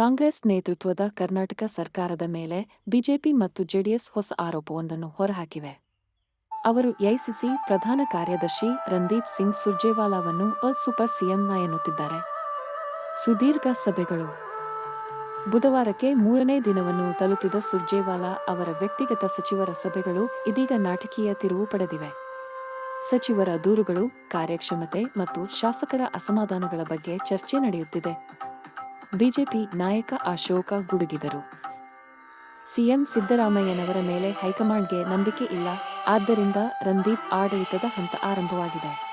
ಕಾಂಗ್ರೆಸ್ ನೇತೃತ್ವದ ಕರ್ನಾಟಕ ಸರ್ಕಾರದ ಮೇಲೆ ಬಿಜೆಪಿ ಮತ್ತು ಜೆಡಿಎಸ್ ಹೊಸ ಆರೋಪವೊಂದನ್ನು ಹೊರಹಾಕಿವೆ. ಅವರು ಎಐಸಿಸಿ ಪ್ರಧಾನ ಕಾರ್ಯದರ್ಶಿ ರಂದೀಪ್ ಸಿಂಗ್ ಸುರ್ಜೇವಾಲಾವನ್ನು ಅ ಸೂಪರ್ ಸಿಎಂ ಎನ್ನುತ್ತಿದ್ದಾರೆ. ಸುದೀರ್ಘ ಸಭೆಗಳು. ಬುಧವಾರಕ್ಕೆ ಮೂರನೇ ದಿನವನ್ನು ತಲುಪಿದ ಸುರ್ಜೇವಾಲಾ ಅವರ ವ್ಯಕ್ತಿಗತ ಸಚಿವರ ಸಭೆಗಳು ಇದೀಗ ನಾಟಕೀಯ ತಿರುವು ಪಡೆದಿವೆ. ಸಚಿವರ ದೂರುಗಳು, ಕಾರ್ಯಕ್ಷಮತೆ ಮತ್ತು ಶಾಸಕರ ಅಸಮಾಧಾನಗಳ ಬಗ್ಗೆ ಚರ್ಚೆ ನಡೆಯುತ್ತಿದೆ. ಬಿಜೆಪಿ ನಾಯಕ ಅಶೋಕ ಗುಡುಗಿದರು. ಸಿಎಂ ಸಿದ್ದರಾಮಯ್ಯನವರ ಮೇಲೆ ಹೈಕಮಾಂಡ್ಗೆ ನಂಬಿಕೆ ಇಲ್ಲ. ಆದ್ದರಿಂದ ರಂದೀಪ್ ಆಡಳಿತದ ಹಂತ ಆರಂಭವಾಗಿದೆ.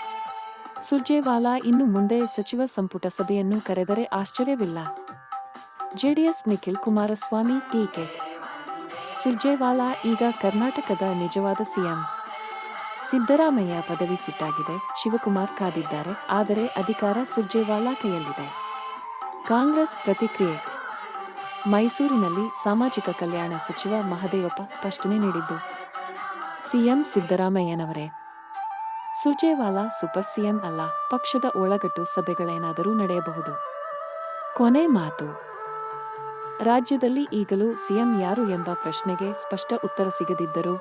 ಸುರ್ಜೇವಾಲಾ ಇನ್ನು ಮುಂದೆ ಸಚಿವ ಸಂಪುಟ ಸಭೆಯನ್ನು ಕರೆದರೆ ಆಶ್ಚರ್ಯವಿಲ್ಲ. ಜೆಡಿಎಸ್ ನಿಖಿಲ್ ಕುಮಾರಸ್ವಾಮಿ ಟೀಕೆ. ಸುರ್ಜೇವಾಲಾ ಈಗ ಕರ್ನಾಟಕದ ನಿಜವಾದ ಸಿಎಂ. ಸಿದ್ದರಾಮಯ್ಯ ಪದವಿ ಸಿಟ್ಟಾಗಿದೆ. ಶಿವಕುಮಾರ್ ಕಾದಿದ್ದಾರೆ. ಆದರೆ ಅಧಿಕಾರ ಸುರ್ಜೇವಾಲಾ ಕೈಯಲ್ಲಿದೆ. ಕಾಂಗ್ರೆಸ್ ಪ್ರತಿಕ್ರಿಯೆ. ಮೈಸೂರಿನಲ್ಲಿ ಸಾಮಾಜಿಕ ಕಲ್ಯಾಣ ಸಚಿವ ಮಹದೇವಪ್ಪ ಸ್ಪಷ್ಟನೆ ನೀಡಿದ್ದು. ಸಿಎಂ ಸಿದ್ದರಾಮಯ್ಯನವರೇ. ಸುರ್ಜೇವಾಲಾ ಸೂಪರ್ ಸಿಎಂ ಅಲ್ಲ, ಪಕ್ಷದ ಒಳಗಟ್ಟು ಸಭೆಗಳೇನಾದರೂ ನಡೆಯಬಹುದು. ಕೊನೆ ಮಾತು. ರಾಜ್ಯದಲ್ಲಿ ಈಗಲೂ ಸಿಎಂ ಯಾರು ಎಂಬ ಪ್ರಶ್ನೆಗೆ ಸ್ಪಷ್ಟ ಉತ್ತರ ಸಿಗದಿದ್ದರೂ,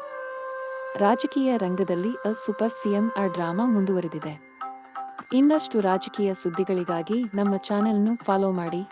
ರಾಜಕೀಯ ರಂಗದಲ್ಲಿ ಅ ಸೂಪರ್ ಸಿಎಂ ಆ ಡ್ರಾಮಾ ಮುಂದುವರೆದಿದೆ. ಇನ್ನಷ್ಟು ರಾಜಕೀಯ ಸುದ್ದಿಗಳಿಗಾಗಿ ನಮ್ಮ ಚಾನೆಲ್ನು ಫಾಲೋ ಮಾಡಿ.